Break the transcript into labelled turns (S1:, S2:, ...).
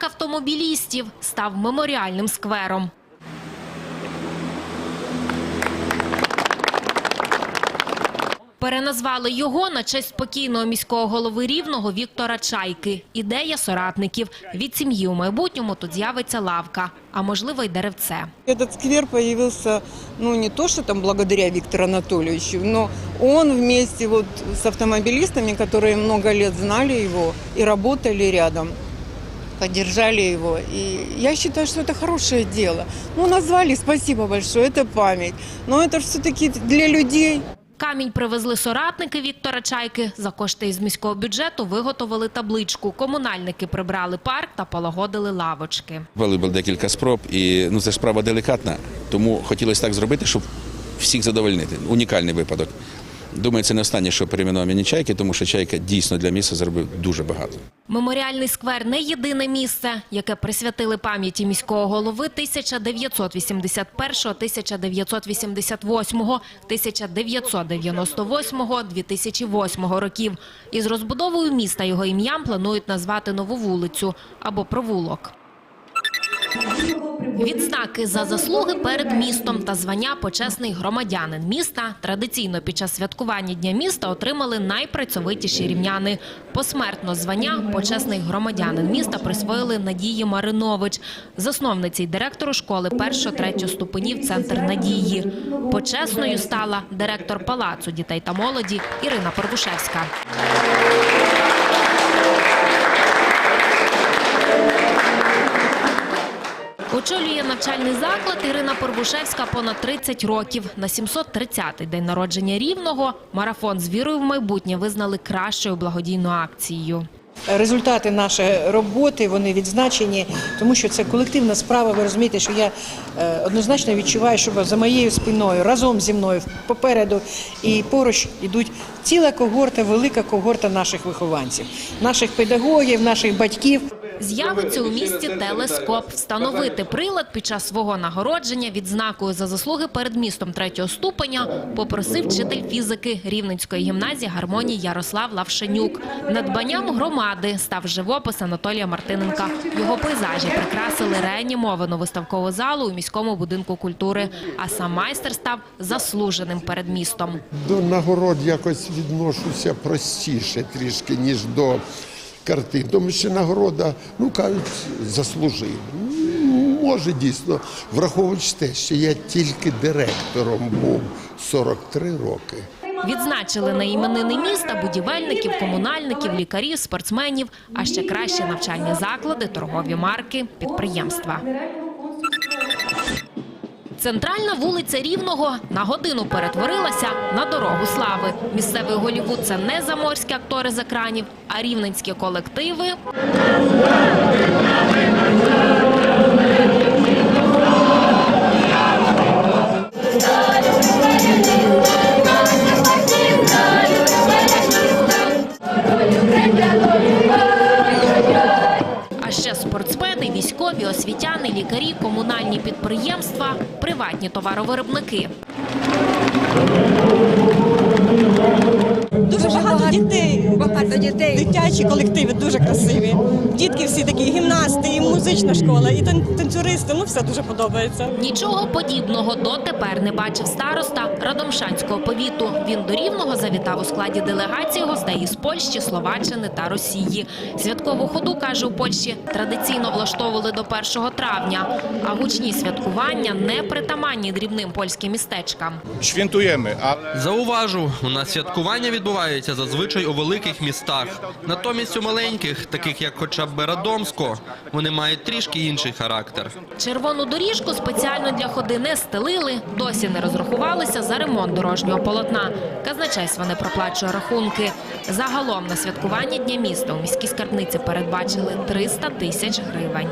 S1: парк автомобілістів став меморіальним сквером. Переназвали його на честь покійного міського голови Рівного Віктора Чайки. Ідея соратників. Від сім'ї у майбутньому тут з'явиться лавка, а можливо й деревце.
S2: Этот сквер появился, ну, не то, что там благодаря Виктору Анатольевичу, но он вместе вот с автомобилистами, которые много лет знали его и работали рядом, поддержали его. И я считаю, что это хорошее дело. Ну, назвали, спасибо большое, это память. Но это все-таки для людей.
S1: Камінь привезли соратники Віктора Чайки. За кошти із міського бюджету виготовили табличку. Комунальники прибрали парк та полагодили лавочки.
S3: Були було декілька спроб, і ну це ж справа делікатна, тому хотілося так зробити, щоб всіх задовольнити. Унікальний випадок. Думаю, це не останнє, що перейменуємо імені чайки, тому що чайка дійсно для міста зробив дуже багато.
S1: Меморіальний сквер не єдине місце, яке присвятили пам'яті міського голови 1981, 1988, 1998, 2008 років. Із розбудовою міста його ім'ям планують назвати нову вулицю або провулок. Відзнаки за заслуги перед містом та звання почесний громадянин міста традиційно під час святкування Дня міста отримали найпрацьовитіші рівняни. Посмертно звання почесний громадянин міста присвоїли Надії Маринович, засновниці й директору школи 1-3 ступенів Центр Надії. Почесною стала директор палацу дітей та молоді Ірина Пордушевська. Очолює навчальний заклад Ірина Порбушевська понад 30 років. На 730-й день народження Рівного марафон з вірою в майбутнє визнали кращою благодійною акцією.
S4: Результати нашої роботи вони відзначені, тому що це колективна справа. Ви розумієте, що я е, однозначно відчуваю, що за моєю спиною, разом зі мною, попереду і поруч йдуть ціла когорта, велика когорта наших вихованців, наших педагогів, наших батьків.
S1: З'явиться у місті телескоп. Встановити прилад під час свого нагородження відзнакою за заслуги перед містом третього ступеня попросив вчитель фізики Рівненської гімназії гармонії Ярослав Лавшенюк. Надбанням громади став живопис Анатолія Мартиненка. Його пейзажі прикрасили реанімовану виставкову залу у міському будинку культури. А сам майстер став заслуженим перед містом.
S5: До нагород якось відношуся простіше трішки, ніж до картин. Тому що нагорода, ну кажуть, заслужив. Може дійсно, враховуючи те, що я тільки директором був 43 роки.
S1: Відзначили на іменини міста будівельників, комунальників, лікарів, спортсменів, а ще кращі навчальні заклади, торгові марки, підприємства. Центральна вулиця Рівного на годину перетворилася на дорогу слави. Місцевий Голівуд – це не заморські актори з екранів, а рівненські колективи. А ще спортсмени, військові, освітяни, лікарі, комунальні підприємства, приватні товаровиробники.
S6: Дуже багато дітей. Багато дітей. Дитячі колективи дуже красиві. Дітки всі такі гімнасти, музична школа, і тан- танцюристи. Ну все дуже подобається.
S1: Нічого подібного дотепер не бачив староста Радомшанського повіту. Він до Рівного завітав у складі делегації гостей із Польщі, Словаччини та Росії. Святкову ходу, каже, у Польщі традиційно влаштовували до 1 травня, а гучні святкування не притаманні дрібним польським містечкам.
S7: Ale
S8: Зауважу, у нас святкування відбувається зазвичай у великих містах. Натомість у маленьких, таких як хоча б Радомсько, вони мають трішки інший характер.
S1: Червону доріжку спеціально для ходи не стелили, досі не розрахувалися за ремонт дорожнього полотна. Казначейство не проплачує рахунки. Загалом на святкування Дня міста у міській скарбниці передбачили 300 тисяч гривень.